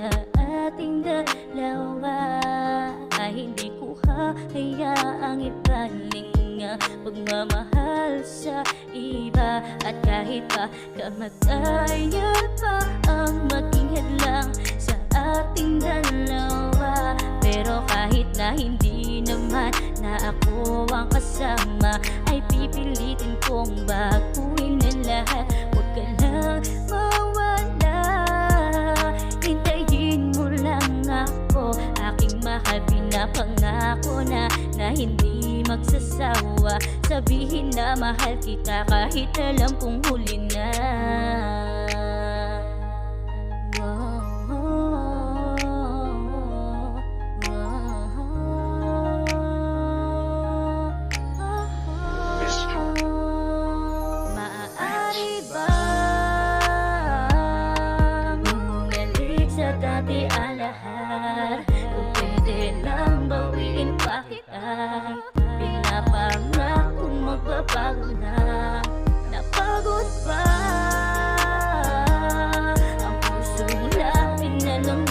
sa ating dalawa. Ay hindi ko hayaang ipaling nga Pagmamahal sa iba. At kahit pa kamatay kamatayan pa Ang maging hadlang sa ating dalawa. Pero kahit na hindi naman na ako ang kasama Ay pipilitin kong bakit mahal pinapangako na Na hindi magsasawa. Sabihin na mahal kita Kahit alam kong huli na pa kita Pinapangakong magbabago na. Napagod pa. Ang puso natin na lang